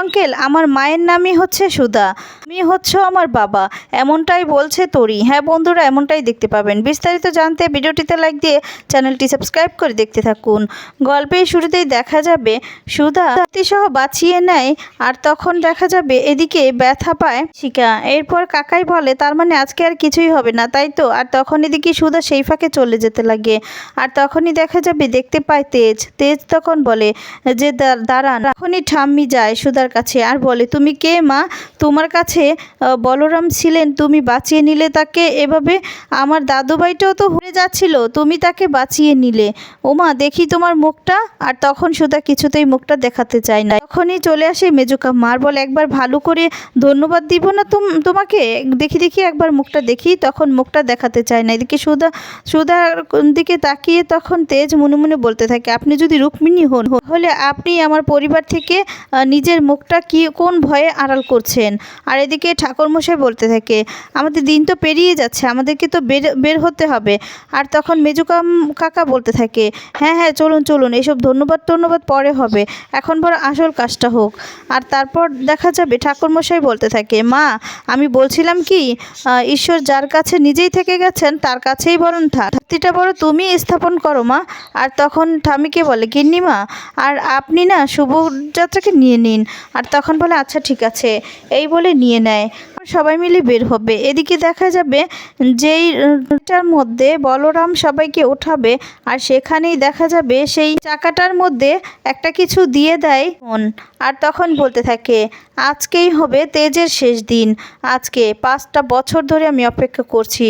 Uncle, আমার মায়ের নামই হচ্ছে সুধা। তুমি হচ্ছে আমার বাবা। এমনটাই বলছে তরি। হ্যাঁ বন্ধুরা, এমনটাই দেখতে পাবেন। বিস্তারিত জানতে ভিডিওটিতে লাইক দিয়ে চ্যানেলটি সাবস্ক্রাইব করে দেখতে থাকুন। গল্পের শুরুতেই দেখা যাবে, সুধা সহ বাঁচিয়ে নেয় আর তখন দেখা যাবে এদিকে ব্যথা পায় শিকা। এরপর কাকাই বলে, তার মানে আজকে আর কিছুই হবে না, তাই তো? আর তখন এদিকে সুধা সেই ফাঁকে চলে যেতে লাগে। আর তখনই দেখা যাবে, দেখতে পায় তেজ। তেজ তখন বলে, যে দাঁড়ান। তখনই ঠাম্মি যায় সুধার কাছে আর বলে, তুমি কে মা? তোমার কাছে বলরাম ছিলেন, তুমি বাঁচিয়ে নিলে তাকে এভাবে? আমার দাদুভাইটাও তো হয়ে যাচ্ছিল, তুমি তাকে বাঁচিয়ে নিলে। ওমা, দেখি তোমার মুখটা। আর তখন সুধা কিছুতেই মুখটা দেখাতে চায় না। তখনই চলে আসে মেজুকা মার বলে, একবার ভালো করে ধন্যবাদ দিব না তুম- তোমাকে? দেখি দেখি, একবার মুখটা দেখি। তখন মুখটা দেখাতে চায় না। এদিকে সুধা, সুধার দিকে তাকিয়ে তখন তেজ মনে মনে বলতে থাকে, আপনি যদি রুক্মিণী হন হলে আপনি আমার পরিবার থেকে নিজের নিজের মুখটা কি, কোন ভয়ে আড়াল করছেন? আর এদিকে ঠাকুরমশাই বলতে থাকে, আমাদের দিন তো পেরিয়ে যাচ্ছে, আমাদেরকে তো বের বের হতে হবে। আর তখন মেজুকাম কাকা বলতে থাকে হ্যাঁ হ্যাঁ চলুন চলুন, এসব ধন্যবাদ ধন্যবাদ, পরে হবে। এখন বড় আসল কাজটা হোক। আর তারপর দেখা যাবে, ঠাকুরমশাই বলতে থাকে, মা, আমি বলছিলাম কি ঈশ্বর যার কাছে নিজেই থেকে গেছেন, তার কাছেই বরং থাক ভক্তিটা বড় তুমি স্থাপন করো, মা। আর তখন ঠামিকে বলে গিন্নি মা আর আপনি না শুভযাত্রাকে নিয়ে নিন। আর তখন বলে আচ্ছা ঠিক আছে। এই বলে নিয়ে নেয়। সবাই মিলে বের হবে। এদিকে দেখা যাবে যেই টার মধ্যে বলরাম সবাইকে ওঠাবে আর সেখানেই দেখা যাবে সেই চাকাটার মধ্যে একটা কিছু দিয়ে দেয় মন। আর তখন বলতে থাকে, আজকেই হবে তেজের শেষ দিন। আজকে পাঁচটা বছর ধরে আমি অপেক্ষা করছি।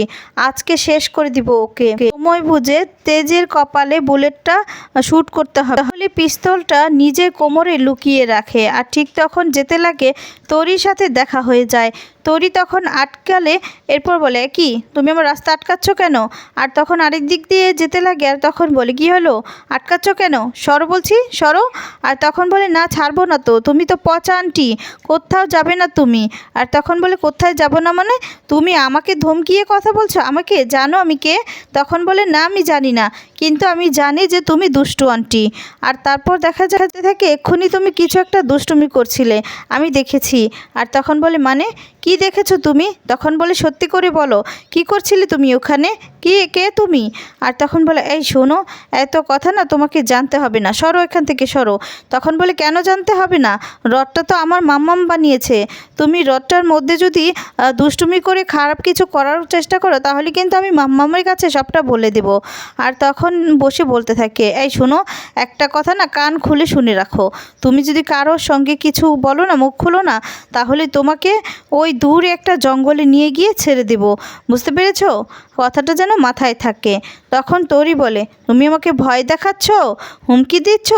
আজকে শেষ করে দিব ওকে। সময় বুঝে তেজের কপালে বুলেটটা শ্যুট করতে হবে। তাহলে পিস্তলটা নিজে কোমরে লুকিয়ে রাখে। আর ঠিক তখন যেতে লাগে, তরির সাথে দেখা হয়ে যায়। তরি তখন আটকালে, এরপর বলে, কি, তুমি আমার রাস্তা আটকাচ্ছ কেন? আর তখন আরেক দিক দিয়ে যেতে লাগে, আর তখন বলে, কি হলো? আটকাচ্ছ কেন? সরো বলছি, সরো? আর তখন বলে, না, ছাড়বো না তো, তুমি তো পচা আন্টি, কোথাও যাবে না তুমি। আর তখন বলে, কোথায় যাব না মানে? তুমি আমাকে ধমকিয়ে কথা বলছো? আমাকে? জানো আমি কে? তখন বলে, না, আমি জানি না। কিন্তু আমি জানি যে তুমি দুষ্টু আন্টি। আর তারপর দেখা যাচ্ছে থাকে এক্ষুনি তুমি কিছু একটা দুষ্টুমি করছিলে, আমি দেখেছি। আর তখন বলে মানে? কি দেখেছ তুমি? তখন বলে, সত্যি করে বলো, কি করছিলে তুমি ওখানে? কি, কে তুমি? আর তখন বলে, এই শোনো, এত কথা না তোমাকে জানতে হবে না, সরো এখান থেকে, সরো। তখন বলে, কেন জানতে হবে না? রথটা তো আমার মাম্মাম বানিয়েছে। তুমি রথটার মধ্যে যদি দুষ্টুমি করে খারাপ কিছু করার চেষ্টা করো, তাহলে কিন্তু আমি মাম্মামের কাছে সবটা বলে দেব। আর তখন বসে বলতে থাকে, এই শোনো, একটা কথা না কান খুলে শুনে রাখো। তুমি যদি কারোর সঙ্গে কিছু বলো না, মুখ খুলো না, তাহলে তোমাকে ওই দূর একটা জঙ্গলে নিয়ে গিয়ে ছেড়ে দেব। বুঝতে পেরেছ? কথাটা যেন মাথায় থাকে। তখন তরি বলে, তুমি আমাকে ভয় দেখাচ্ছ? হুমকি দিচ্ছ?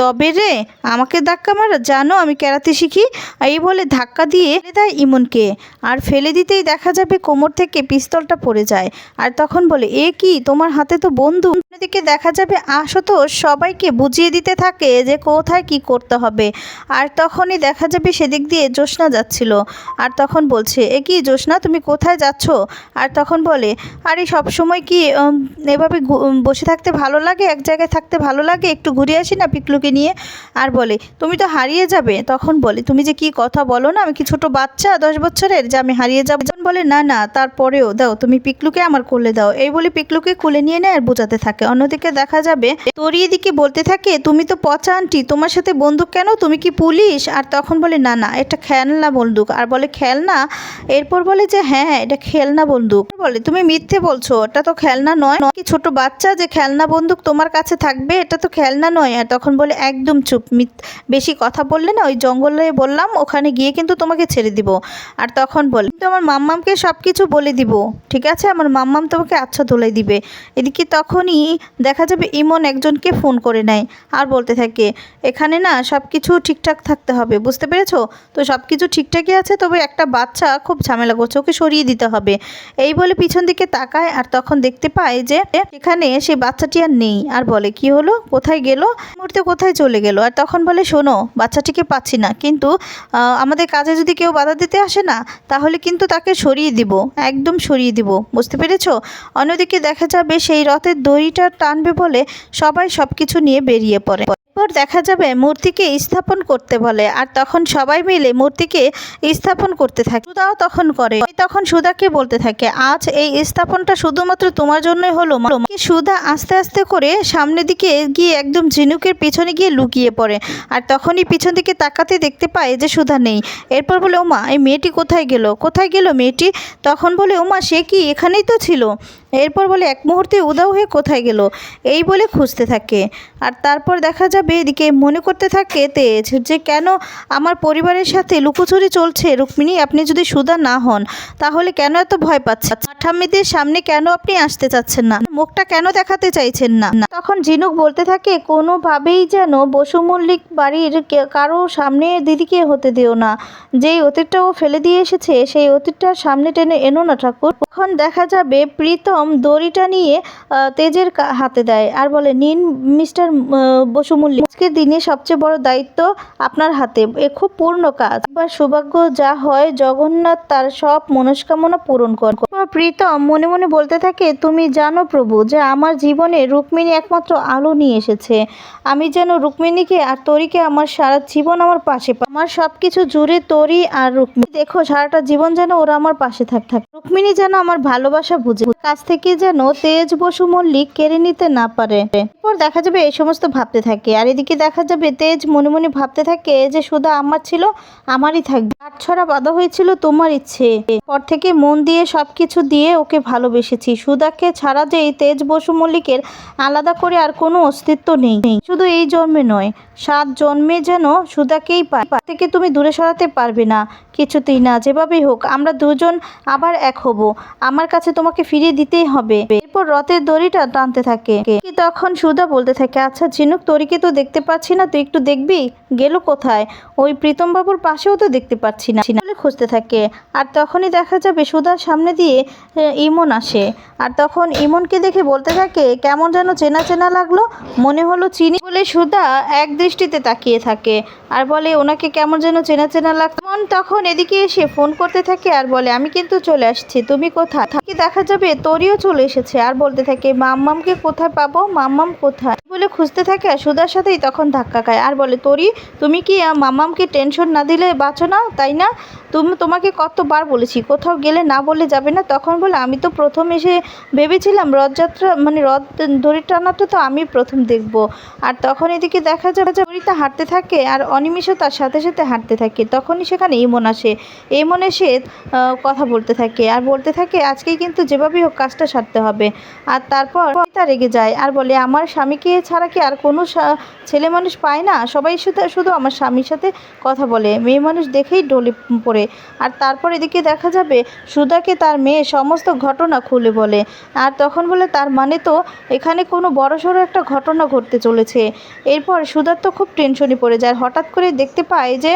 তবে রে, আমাকে ধাক্কা মারা, জানো আমি কেরাতে শিখি? এই বলে ধাক্কা দিয়ে ফেলে দেয় ইমনকে। আর ফেলে দিতেই দেখা যাবে কোমর থেকে পিস্তলটা পড়ে যায়। আর তখন বলে, এ কি, তোমার হাতে তো বন্ধু দিকে দেখা যাবে আশুতোষ সবাইকে বুঝিয়ে দিতে থাকে যে কোথায় কি করতে হবে। আর তখনই দেখা যাবে সেদিক দিয়ে জ্যোৎস্না যাচ্ছিল। আর তখন বলছে, এ কি জ্যোৎস্না, তুমি কোথায় যাচ্ছ? আর তখন বলে আরে সব সময় কি এভাবে বসে থাকতে ভালো লাগে, এক জায়গায় থাকতে ভালো লাগে, একটু ঘুরে আসি না পিকলুকে নিয়ে? আর বলে, তুমি তো হারিয়ে যাবে। তখন বলে, তুমি যে কি কথা বলো না, আমি কি ছোট বাচ্চা দশ বছরের যে আমি হারিয়ে যাব? যখন বলে, না না, তারপরেও দাও, তুমি পিকলুকে আমার কোলে দাও। এই বলে পিকলুকে কোলে নিয়ে নেয় আর বোঝাতে থাকে। অন্যদিকে দেখা যাবে, তোরই এদিকে বলতে থাকে, তুমি তো পচা আন্টি, তোমার সাথে বন্দুক কেন? তুমি কি পুলিশ? আর তখন বলে, না না, এটা খেলনা বন্দুক। আর বলে, খেলনা? এরপর বলে যে হ্যাঁ হ্যাঁ এটা খেলনা বন্দুক। বলে, তুমি মিথ্যে বলছো? এটা তো খেলনা নয়। কি ছোট বাচ্চা যে খেলনা বন্দুক তোমার কাছে থাকবে? এটা তো খেলনা নয়। আর তখন বলে, একদম চুপ, মিথ- বেশি কথা বললে না, ওই জঙ্গলে বললাম, ওখানে গিয়ে কিন্তু তোমাকে ছেড়ে দিব। আর তখন বলে কিন্তু আমার মাম্মামকে সব কিছু বলে দিব, ঠিক আছে? আমার মাম্মাম তোমাকে আচ্ছা ধুলাই দিবে। এদিকে তখনই দেখা যাবে ইমন একজনকে ফোন করে নেয় আর বলতে থাকে, এখানে না সব কিছু ঠিকঠাক থাকতে হবে, বুঝতে পেরেছ? তো সব কিছু ঠিকঠাকই আছে, তবে একটা বাচ্চা খুব ঝামেলা করছে, ওকে সরিয়ে দিতে হবে। এই বলে পিছন দিকে তাকায় আর তখন দেখতে পায় যে এখানে সেই বাচ্চাটি আর নেই। আর বলে, কি হলো? কোথায় গেল? মুহূর্তে কোথায় চলে গেল? আর তখন বলে, শোনো, বাচ্চাটিকে পাচ্ছি না। কিন্তু আমাদের কাজে যদি কেউ বাধা দিতে আসে না, তাহলে কিন্তু তাকে সরিয়ে দিব। একদম সরিয়ে দিব। বুঝতে পেরেছ? অন্যদিকে দেখা যাবে সেই রথের দড়িটা টানবে বলে সবাই সব কিছু নিয়ে বেরিয়ে পড়ে। এরপর দেখা যাবে মূর্তিকে স্থাপন করতে বলে। আর তখন সবাই মিলে মূর্তিকে স্থাপন করতে থাকে। সুদাও তখন করে। তখন সুধাকে বলতে থাকে, আজ এই স্থাপনটা শুধুমাত্র তোমার জন্যই হলো সুধা আস্তে আস্তে করে সামনের দিকে গিয়ে একদম ঝিনুকের পিছনে গিয়ে লুকিয়ে পড়ে। আর তখনই পিছন দিকে তাকাতে দেখতে পায় যে সুধা নেই। এরপর বলে, ওমা, এই মেয়েটি কোথায় গেল? কোথায় গেল মেয়েটি? তখন বলে, ওমা, সে কি এখানেই তো ছিল? এরপর বলে, এক মুহূর্তে উদাও হয়ে কোথায় গেল? এই বলে খুঁজতে থাকে। আর তারপর দেখা যাবে এদিকে মনে করতে থাকে, তেজ, যে কেন আমার পরিবারের সাথে লুকোচুরি চলছে? রুক্মিণী, আপনি যদি সুদা না হন, তাহলে কেন এত ভয় পাচ্ছেন? ঠাম্মিদের সামনে কেন আপনি আসতে চাচ্ছেন না? মুখটা কেন দেখাতে চাইছেন না? তখন ঝিনুক বলতে থাকে, কোনোভাবেই যেন বসু মল্লিক বাড়ির কারও সামনে দিদিকে হতে দিও না। যেই অতীতটা ও ফেলে দিয়ে এসেছে, সেই অতীতটা সামনে টেনে এনো না ঠাকুর। তখন দেখা যাবে, প্রীতম দড়িটা নিয়ে তেজের হাতে দেয় আর বলে, নিন মিস্টার বসু মল্লিক আজকের দিনে সবচেয়ে বড় দায়িত্ব আপনার হাতে। এ খুব পূর্ণ কাজ। এবার সৌভাগ্য যা হয়, জগন্নাথ তার সব মনস্কামনা পূরণ কর। প্রীতম মনে মনে বলতে থাকে, তুমি জানো প্রভু যে আমার জীবনে রুক্মিণী একমাত্র আলো নিয়ে এসেছে। আমি যেন রুক্মিণীকে আর তরিকে আমার সারা জীবন আমার পাশে আমার সব কিছু জুড়ে তরি আর রুক্মিণী। দেখো, সারাটা জীবন যেন ওরা আমার পাশে থাক থাক। রুক্মিণী যেন আমার ভালোবাসা বুঝে। কাছ থেকে যেন তেজ বসু মল্লিক কেড়ে নিতে না পারে। এরপর দেখা যাবে এই সমস্ত ভাবতে থাকে। আর এদিকে দেখা যাবে তেজ মনে মনে ভাবতে থাকে যে শুধু আমার ছিল, আমারই থাকবে। ছড়া বাধা হয়েছিল তোমার ইচ্ছে। পর থেকে মন দিয়ে সব কিছু দিয়ে ওকে ভালোবেসেছি। সুদাকে ছাড়া যে এই তেজ বসু মল্লিকের আলাদা করে আর কোনো অস্তিত্ব নেই। শুধু এই জন্মে নয়, সাত জন্মে যেন সুদাকেই পায়। থেকে তুমি দূরে সরাতে পারবে না, কিছুতেই না। যেভাবেই হোক, আমরা দুজন আবার এক হব। আমার কাছে তোমাকে ফিরিয়ে দিতেই হবে। এরপর রথের দড়িটা টানতে থাকে। কি তখন সুধা বলতে থাকে আচ্ছা ঝিনুক, তরিকে তো দেখতে পাচ্ছি না, তুই একটু দেখবি? গেল কোথায়? ওই প্রীতম বাবুর পাশেও তো দেখতে পাচ্ছি না। খুঁজতে থাকে। আর তখনই দেখা যাবে সুধার সামনে দিয়ে ইমন আসে। আর তখন ইমনকে দেখে বলতে থাকে, কেমন যেন চেনা চেনা লাগল, মনে হলো চিনি। বলে সুধা এক দৃষ্টিতে তাকিয়ে থাকে আর বলে, ওনাকে কেমন যেন চেনা চেনা লাগতো ইমন তখন এদিকে এসে ফোন করতে থাকে আর বলে, আমি কিন্তু চলে আসছি, তুমি কোথায়? দেখা যাবে, তোরিও চলে এসেছে। আর বলতে থাকে, মাম্মামকে কোথায় পাবো? মাম্মাম কোথায়? বলে খুঁজতে থাকে সুদার সাথেই তখন ধাক্কা খায়। আর বলে তোরি তুমি কি মাম্মামকে টেনশন না দিলে বাঁচো না? তাই না? তুমি তোমাকে কতবার বলেছি, কোথাও গেলে না বলে যাবে না। তখন বলে, আমি তো প্রথম এসে ভেবেছিলাম রথযাত্রা মানে রথ দড়ি টানাটা তো আমি প্রথম দেখব। আর তখন এদিকে দেখা যাবে যে দড়িটা হাঁটতে থাকে আর অনিমিষও তার সাথে সাথে হাঁটতে থাকে। তখনই সেখানে ইমন আসে। ইমন এসে কথা বলতে থাকে আর বলতে থাকে, আজকেই কিন্তু যেভাবেই হোক কাজটা সারতে হবে। আর তারপর তা রেগে যায় আর বলে, আমার স্বামীকে ছাড়া কি আর কোনো ছেলে মানুষ পায় না? সবাই শুধু শুধু আমার স্বামীর সাথে কথা বলে। মেয়ে মানুষ দেখেই ডলে পড়ে। আর তারপর এদিকে দেখা যাবে সুধাকে তার মেয়ে সমস্ত ঘটনা খুলে বলে। আর তখন বলে, তার মানে তো এখানে কোনো বড়সড় একটা ঘটনা ঘটতে চলেছে। এরপর সুধার তো খুব টেনশনে পড়ে যায়। হঠাৎ করে দেখতে পায় যে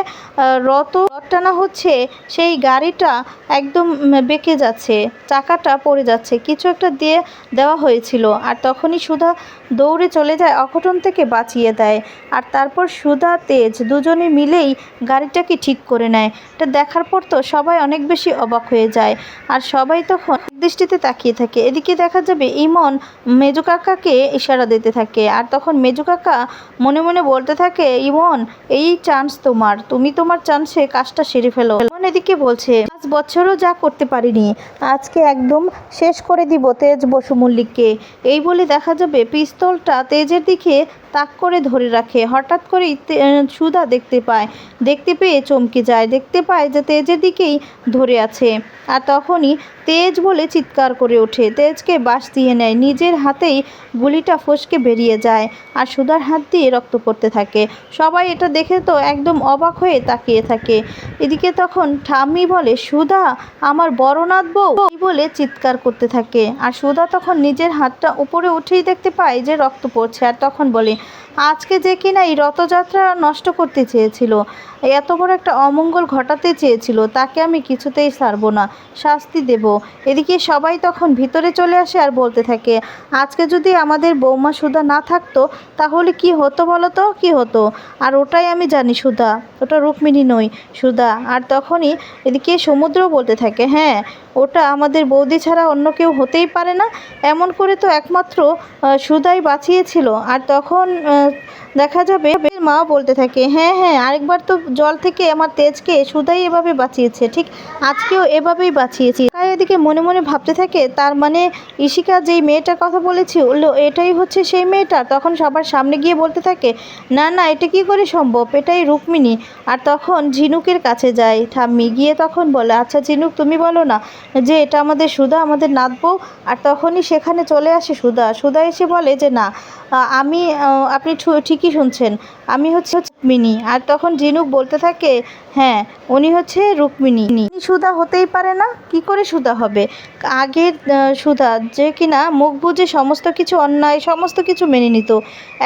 রত রথ টানা হচ্ছে, সেই গাড়িটা একদম বেঁকে যাচ্ছে, চাকাটা পড়ে যাচ্ছে, কিছু একটা দিয়ে দেওয়া হয়েছিল। আর তখনই সুধা দৌড়ে চলে যায়, অঘটন থেকে বাঁচিয়ে দেয়। আর তারপর সুধা, তেজ দুজনে মিলেই গাড়িটাকে ঠিক করে নেয়। এটা দেখার পর তো সবাই অনেক বেশি অবাক হয়ে যায়। আর সবাই তখন দৃষ্টিতে তাকিয়ে থাকে। এদিকে দেখা যাবে ইমন মেজু কাকাকে ইশারা দিতে থাকে। আর তখন মেজু কাকা মনে মনে বলতে থাকে, ইমন, এই চান্স তোমার। তুমি তোমার চান্সে কাজটা সেরে ফেলো। ইমন এদিকে বলছে, পাঁচ বছরও যা করতে পারিনি। আজকে একদম শেষ করে দিব তেজ বসু মল্লিককে। এই বলে দেখা যাবে পিস্তলটা তেজের দিকে তাক করে ধরে রাখে। হঠাৎ করেই তে- সুধা দেখতে পায়। দেখতে পেয়ে চমকে যায়। দেখতে পায় যে তেজের দিকেই ধরে আছে। আর তখনই তেজ বলে চিৎকার করে ওঠে। তেজকে বাস দিয়ে নেয়। নিজের হাতেই গুলিটা ফসকে বেরিয়ে যায় আর সুধার হাত দিয়ে রক্ত পড়তে থাকে। সবাই এটা দেখে তো একদম অবাক হয়ে তাকিয়ে থাকে। এদিকে তখন ঠাম্মি বলে, সুধা, আমার বড়নাথ বউ? এই বলে চিৎকার করতে থাকে। আর সুধা তখন নিজের হাতটা উপরে উঠেই দেখতে পায় যে রক্ত পড়ছে। আর তখন বলে, আজকে যে কিনা এই রথযাত্রা নষ্ট করতে চেয়েছিল, এত বড় একটা অমঙ্গল ঘটাতে চেয়েছিল, তাকে আমি কিছুতেই সারবো না, শাস্তি দেব। এদিকে সবাই তখন ভিতরে চলে আসে আর বলতে থাকে, আজকে যদি আমাদের বৌমা সুধা না থাকতো, তাহলে কি হতো বলো তো? কি হতো? আর ওটাই আমি জানি সুধা, ওটা রুক্মিণী নই, সুধা। আর তখনই এদিকে সমুদ্র বলতে থাকে হ্যাঁ ওটা আমাদের বৌদি ছাড়া অন্য কেউ হতেই পারে না। এমন করে তো একমাত্র সুদাই বাঁচিয়েছিল। আর তখন দেখা যাবে মা বলতে থাকে হ্যাঁ হ্যাঁ আরেকবার তো জল থেকে আমার তেজকে সুধাই এভাবে বাঁচিয়েছে, ঠিক? আজকেও এভাবেই বাঁচিয়েছি। তাই এদিকে মনে মনে ভাবতে থাকে, তার মানে ইশিকা যেই মেয়েটার কথা বলেছি বলল এটাই হচ্ছে সেই মেয়েটা? তখন সবার সামনে গিয়ে বলতে থাকে, না না, এটা কি করে সম্ভব? এটাই রুক্মিণী। আর তখন ঝিনুকের কাছে যায় ঠাম্মি, গিয়ে তখন বলে আচ্ছা ঝিনুক, তুমি বলো না যে এটা আমাদের সুধা, আমাদের নাত বউ আর তখনই সেখানে চলে আসে সুধা। সুধা এসে বলে যে, না আমি আপনি ঠু- ঠিকই শুনছেন। আমি হচ্ছে রুক্মিণী। আর তখন ঝিনুক বলতে থাকে হ্যাঁ উনি হচ্ছে রুক্মিণী। সুধা হতেই পারে না, কি করে সুধা হবে? আগের সুধা যে কিনা মুখ বুঝে সমস্ত কিছু অন্যায়, সমস্ত কিছু মেনে নিত।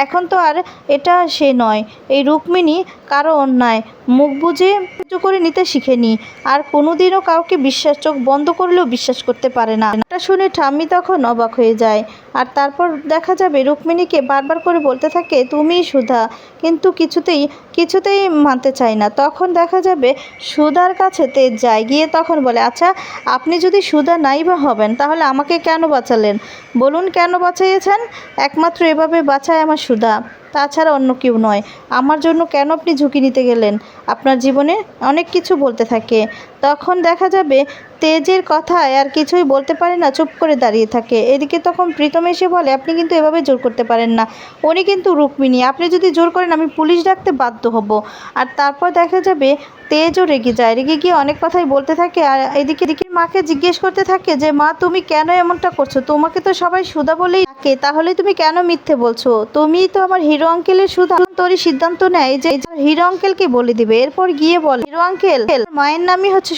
এখন তো আর এটা সে নয়। এই রুক্মিণী কারও অন্যায়। মুখ বুঝে সহ্য করে নিতে শিখেনি। আর কোনোদিনও কাউকে বিশ্বাস চোখ বন্ধ করলেও বিশ্বাস করতে পারে না। এটা শুনে ঠাম্মি তখন অবাক হয়ে যায়। আর তারপর দেখা যাবে রুক্মিণীকে বারবার করে বলতে থাকে, তুমিই সুধা। কিন্তু কিছুতেই কিছুতেই মানতে চায় না। তখন দেখা যাবে সুদার কাছে তে যায় গিয়ে তখন বলে আচ্ছা আপনি যদি সুদা নাই বা হবেন, তাহলে আমাকে কেন বাঁচালেন? বলুন, কেন বাঁচাইয়েছেন? একমাত্র এভাবে বাঁচায় আমার সুদা তাছাড়া অন্য কেউ নয়। আমার জন্য কেন আপনি ঝুঁকি নিতে গেলেন? আপনার জীবনে অনেক কিছু বলতে থাকে। তখন দেখা যাবে তেজের কথায় আর কিছুই বলতে পারে না, চুপ করে দাঁড়িয়ে থাকে। এদিকে তখন প্রীতম এসে বলে, আপনি কিন্তু এভাবে জোর করতে পারেন না। উনি কিন্তু রুক্মিণী। আপনি যদি জোর করেন, আমি পুলিশ ডাকতে বাধ্য হব। আর তারপর দেখা যাবে তেজও রেগে যায়। রেগে গিয়ে অনেক কথাই বলতে থাকে আর এদিকে এদিকে মাকে জিজ্ঞেস করতে থাকে যে, মা, তুমি কেন এমনটা করছ? তোমাকে তো সবাই সুধা বলেই থাকে তাহলে তুমি কেন মিথ্যে বলছো? তুমি তো আমার হিরো আঙ্কেলের সুধা। তোরই সিদ্ধান্ত নেয় যে হিরো আঙ্কেলকে বলে দিবে। এরপর গিয়ে বলে, হিরো আঙ্কেল, মায়ের নামই হচ্ছে